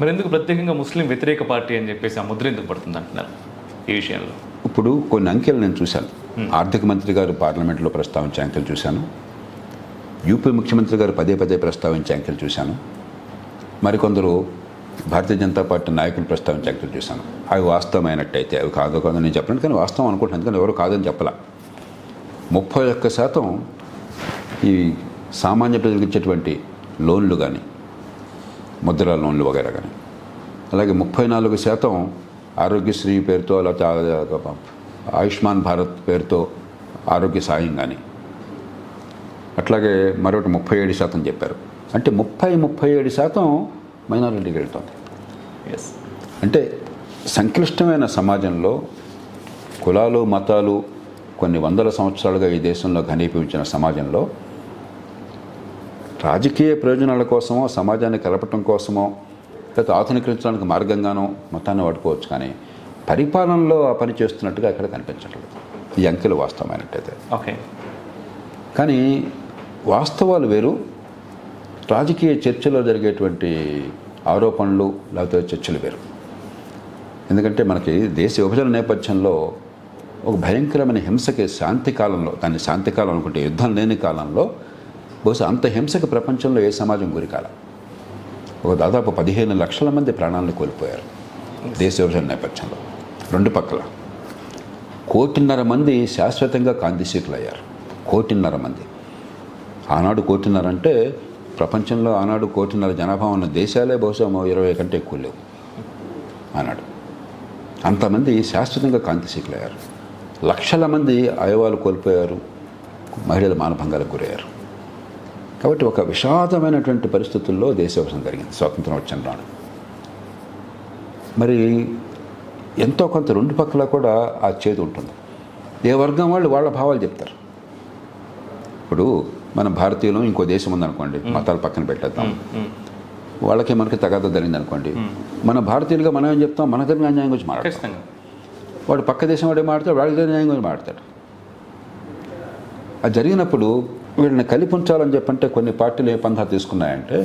మరి ఎందుకు ప్రత్యేకంగా ముస్లిం వ్యతిరేక పార్టీ అని చెప్పేసి ఆ ముద్ర ఎందుకు పడుతుంది అంటున్నారు ఈ విషయంలో? ఇప్పుడు కొన్ని అంకెలు నేను చూశాను. ఆర్థిక మంత్రి గారు పార్లమెంట్లో ప్రస్తావించే అంకెలు చూశాను. యూపీ ముఖ్యమంత్రి గారు పదే పదే ప్రస్తావించే అంకెలు చూశాను. మరికొందరు భారతీయ జనతా పార్టీ నాయకులు ప్రస్తావించే అంకెలు చూశాను. అవి వాస్తవమైనట్టయితే అవి కాదు కాదు నేను చెప్పను కానీ వాస్తవం అనుకుంటున్నాను. ఎందుకంటే ఎవరు కాదని చెప్పలా. ముప్పై ఒక్క శాతం ఈ సామాన్య ప్రజలకు ఇచ్చేటువంటి లోన్లు కానీ ముద్రా లోన్లు వగైరా కానీ. అలాగే ముప్పై నాలుగు శాతం ఆరోగ్యశ్రీ పేరుతో లేకపోతే ఆయుష్మాన్ భారత్ పేరుతో ఆరోగ్య సాయం కానీ. అట్లాగే మరొకటి ముప్పై ఏడు శాతం చెప్పారు. అంటే ముప్పై ముప్పై ఏడు శాతం మైనారిటీకి వెళ్తుంది. ఎస్ అంటే సంక్లిష్టమైన సమాజంలో కులాలు మతాలు కొన్ని వందల సంవత్సరాలుగా ఈ దేశంలో ఘనీభవించిన సమాజంలో రాజకీయ ప్రయోజనాల కోసమో సమాజాన్ని కలపటం కోసమో లేకపోతే ఆధునీకరించడానికి మార్గంగానో మతాన్ని వాడుకోవచ్చు కానీ పరిపాలనలో ఆ పని చేస్తున్నట్టుగా ఎక్కడ కనిపించట్లేదు. ఈ అంకెలు వాస్తవమైనట్టయితే. ఓకే. కానీ వాస్తవాలు వేరు. రాజకీయ చర్చలో జరిగేటువంటి ఆరోపణలు లేకపోతే చర్చలు వేరు. ఎందుకంటే మనకి దేశ విభజన నేపథ్యంలో ఒక భయంకరమైన హింసకి శాంతి కాలంలో దాన్ని శాంతి కాలం అనుకుంటే యుద్ధం లేని కాలంలో బహుశా అంత హింసకు ప్రపంచంలో ఏ సమాజం గురికాల. ఒక దాదాపు పదిహేను లక్షల మంది ప్రాణాలను కోల్పోయారు దేశ విభజన నేపథ్యంలో. రెండు పక్కల. కోటిన్నర మంది శాశ్వతంగా కాంతిశీకులు అయ్యారు కోటిన్నర మంది. ఆనాడు కోటిన్నర అంటే ప్రపంచంలో ఆనాడు కోటిన్నర జనాభా ఉన్న దేశాలే బహుశా ఇరవై కంటే ఎక్కువ లేవు ఆనాడు. అంతమంది శాశ్వతంగా కాంతిశీకులు అయ్యారు లక్షల మంది అవయవాలు కోల్పోయారు. మహిళలు మానభంగాలకు గురయ్యారు. కాబట్టి ఒక విషాదమైనటువంటి పరిస్థితుల్లో దేశ విభజన జరిగింది. స్వాతంత్రం వచ్చిన నాడు. మరి ఎంతో కొంత రెండు పక్కల కూడా ఆ చేతి ఉంటుంది. ఏ వర్గం వాళ్ళు వాళ్ళ భావాలు చెప్తారు. ఇప్పుడు మన భారతీయులు ఇంకో దేశం ఉందనుకోండి మతాలు పక్కన పెట్టేద్దాం. వాళ్ళకి మనకి తగాద జరిగింది అనుకోండి మన భారతీయులుగా మనం ఏం చెప్తాం? మన దగ్గర న్యాయం గురించి మాట్లాడతాం. వాడు పక్క దేశం వాడే మాడతాడు వాడి దగ్గర న్యాయం గురించి మాడతాడు అది జరిగినప్పుడు వీళ్ళని కలిపి ఉంచాలని చెప్పంటే కొన్ని పార్టీలు ఏ పంధా తీసుకున్నాయంటే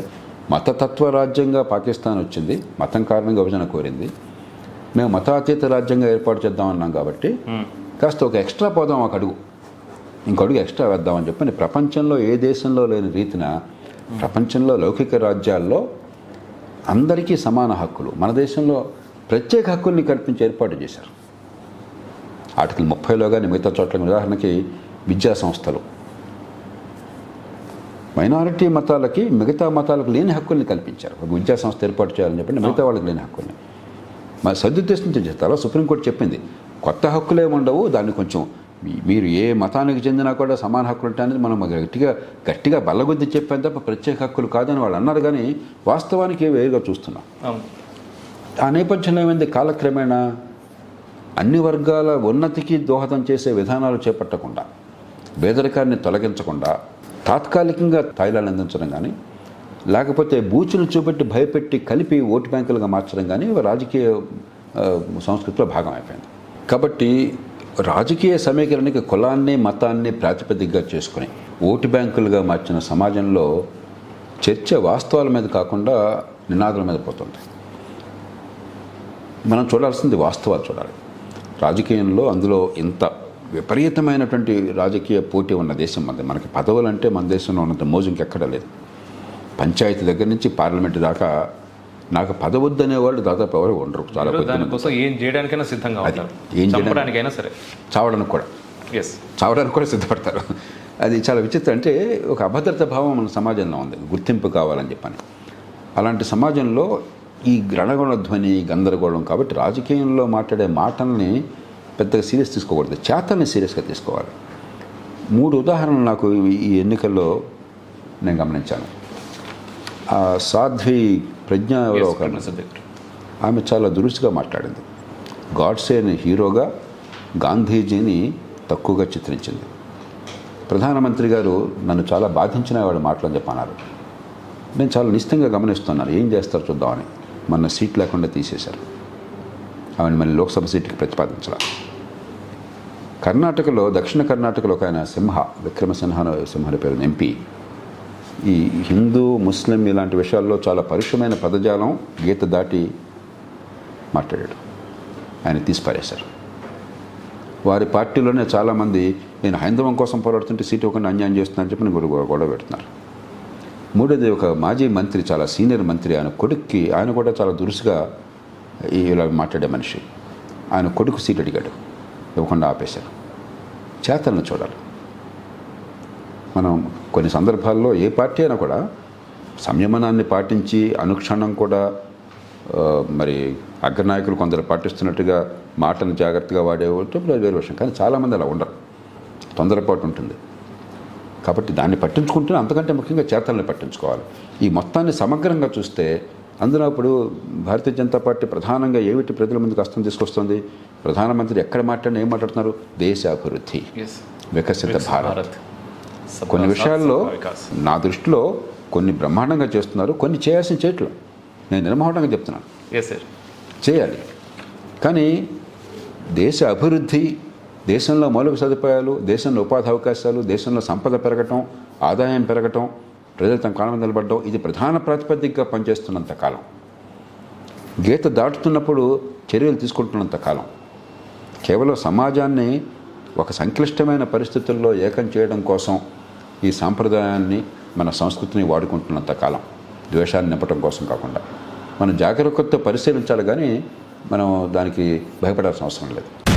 మతతత్వ రాజ్యంగా పాకిస్తాన్ వచ్చింది మతం కారణంగా విభజన కోరింది. మేము మతాతీత రాజ్యంగా ఏర్పాటు చేద్దామన్నాం కాబట్టి కాస్త ఒక ఎక్స్ట్రా పోదాం ఒక అడుగు. ఇంకో అడుగు ఎక్స్ట్రా వేద్దామని చెప్పని ప్రపంచంలో ఏ దేశంలో లేని రీతిన ప్రపంచంలో లౌకిక రాజ్యాల్లో అందరికీ సమాన హక్కులు. మన దేశంలో ప్రత్యేక హక్కుల్ని కల్పించి ఏర్పాటు చేశారు. ఆర్టికల్ ముప్పైలో కానీ మిగతా చోట్ల ఉదాహరణకి విద్యా సంస్థలు మైనారిటీ మతాలకి మిగతా మతాలకు లేని హక్కుల్ని కల్పించారు. ఒక విద్యా సంస్థ ఏర్పాటు చేయాలని చెప్పండి మిగతా వాళ్ళకి లేని హక్కుల్ని. మరి సదుద్దేశం చేస్తారో సుప్రీంకోర్టు చెప్పింది కొత్త హక్కులే ఉండవు దాన్ని కొంచెం మీ- మీరు ఏ మతానికి చెందినా కూడా సమాన హక్కులు ఉంటాయనేది మనం గట్టిగా గట్టిగా బల్లగుద్ది చెప్పాను తప్ప ప్రత్యేక హక్కులు కాదని వాళ్ళు అన్నారు కానీ వాస్తవానికి వేరుగా చూస్తున్నాం. ఆ నేపథ్యంలో ఏమైంది? కాలక్రమేణా అన్ని వర్గాల ఉన్నతికి దోహదం చేసే విధానాలు చేపట్టకుండా పేదరికాన్ని తొలగించకుండా తాత్కాలికంగా తాయిలాలు అందించడం కానీ లేకపోతే బూచులు చూపెట్టి భయపెట్టి కలిపి ఓటు బ్యాంకులుగా మార్చడం కానీ రాజకీయ సంస్కృతిలో భాగం అయిపోయింది. కాబట్టి రాజకీయ సమీకరణకి కులాన్ని మతాన్ని ప్రాతిపదికగా చేసుకుని ఓటు బ్యాంకులుగా మార్చిన సమాజంలో చర్చ వాస్తవాల మీద కాకుండా నినాదాల మీద పోతుంది. మనం చూడాల్సింది వాస్తవాలు చూడాలి. రాజకీయంలో అందులో ఇంత విపరీతమైనటువంటి రాజకీయ పోటీ ఉన్న దేశం మనది మనకి పదవులు అంటే మన దేశంలో ఉన్నంత మోజు ఇంకెక్కడా లేదు. పంచాయతీ దగ్గర నుంచి పార్లమెంట్ దాకా నాకు పదవద్దు అనేవాళ్ళు దాదాపు ఎవరు ఉండరు. చాలా. దానికోసం ఏం చేయడానికైనా సిద్ధంగా అది, ఏం సరే. చావడానికి కూడా. ఎస్ చావడానికి కూడా సిద్ధపడతారు. అది చాలా విచిత్రం. అంటే ఒక అభద్రత భావం మన సమాజంలో ఉంది. గుర్తింపు కావాలని చెప్పని. అలాంటి సమాజంలో ఈ గణగణ ధ్వని గందరగోళం కాబట్టి రాజకీయంలో మాట్లాడే మాటల్ని పెద్దగా సీరియస్ తీసుకోకూడదు. చేతల్ని సీరియస్గా తీసుకోవాలి. మూడు ఉదాహరణలు నాకు ఈ- ఎన్నికల్లో నేను గమనించాను. ఆ సాధ్వి ప్రజ్ఞ ఎవరో ఒక సబ్జెక్ట్ ఆమె చాలా దురుసుగా మాట్లాడింది. గాడ్సేని హీరోగా గాంధీజీని తక్కువగా చిత్రించింది. ప్రధానమంత్రి గారు నన్ను చాలా బాధించిన వాడు మాటలని చెప్పన్నారు. నేను చాలా నిశ్చితంగా గమనిస్తున్నాను. ఏం చేస్తారు చూద్దామని. మొన్న సీట్ లేకుండా తీసేశారు. ఆమెను మళ్ళీ లోక్సభ సీటుకి ప్రతిపాదించాల కర్ణాటకలో దక్షిణ కర్ణాటకలో ఒక ఆయన సింహ విక్రమసింహ సింహ పేరు ఎంపీ. ఈ హిందూ ముస్లిం ఇలాంటి విషయాల్లో చాలా పరుషమైన పదజాలం గీత దాటి మాట్లాడాడు. ఆయన తీసిపారేశారు. వారి పార్టీలోనే చాలామంది నేను హైందవం కోసం పోరాడుతుంటే సీటు ఒక అన్యాయం చేస్తున్నాను చెప్పి గొడవ గొడవ పెడుతున్నారు. మూడోది ఒక మాజీ మంత్రి చాలా సీనియర్ మంత్రి ఆయన కొడుక్కి ఆయన కూడా చాలా దురుసుగా ఇలా మాట్లాడే మనిషి. ఆయన కొడుకు సీట్ అడిగాడు. ఇవ్వకుండా ఆపేశారు. చేతలను చూడాలి. మనం కొన్ని సందర్భాల్లో ఏ పార్టీ అయినా కూడా సంయమనాన్ని పాటించి అనుక్షణం కూడా మరి అగ్రనాయకులు కొందరు పాటిస్తున్నట్టుగా మాటను జాగ్రత్తగా వాడేవాళ్ళు వేరే విషయం. కానీ చాలామంది అలా ఉండరు. తొందరపాటు ఉంటుంది. కాబట్టి దాన్ని పట్టించుకుంటే అంతకంటే ముఖ్యంగా చేతల్ని పట్టించుకోవాలి. ఈ మొత్తాన్ని సమగ్రంగా చూస్తే అందులో ఇప్పుడు భారతీయ జనతా పార్టీ ప్రధానంగా ఏమిటి ప్రజల ముందుకు కష్టం తీసుకొస్తుంది? ప్రధానమంత్రి ఎక్కడ మాట్లాడినా ఏం మాట్లాడుతున్నారు? దేశ అభివృద్ధి వికసిత భారత్. కొన్ని విషయాల్లో నా దృష్టిలో కొన్ని బ్రహ్మాండంగా చేస్తున్నారు కొన్ని చేయాల్సిన చేయట్లు నేను నిర్మహంగా చెప్తున్నాను. చేయాలి. కానీ దేశ అభివృద్ధి దేశంలో మౌలిక సదుపాయాలు దేశంలో ఉపాధి అవకాశాలు దేశంలో సంపద పెరగటం ఆదాయం పెరగటం ప్రజలు తమ కాలం మీద నిలబడటం ఇది ప్రధాన ప్రాతిపదికగా పనిచేస్తున్నంత కాలం. గీత దాటుతున్నప్పుడు చర్యలు తీసుకుంటున్నంత కాలం. కేవలం సమాజాన్ని ఒక సంక్లిష్టమైన పరిస్థితుల్లో ఏకం చేయడం కోసం ఈ సాంప్రదాయాన్ని మన సంస్కృతిని వాడుకుంటున్నంత కాలం. ద్వేషాన్ని నింపడం కోసం కాకుండా. మనం జాగ్రత్తతో పరిశీలించాలి కానీ మనం దానికి భయపడాల్సిన అవసరం లేదు.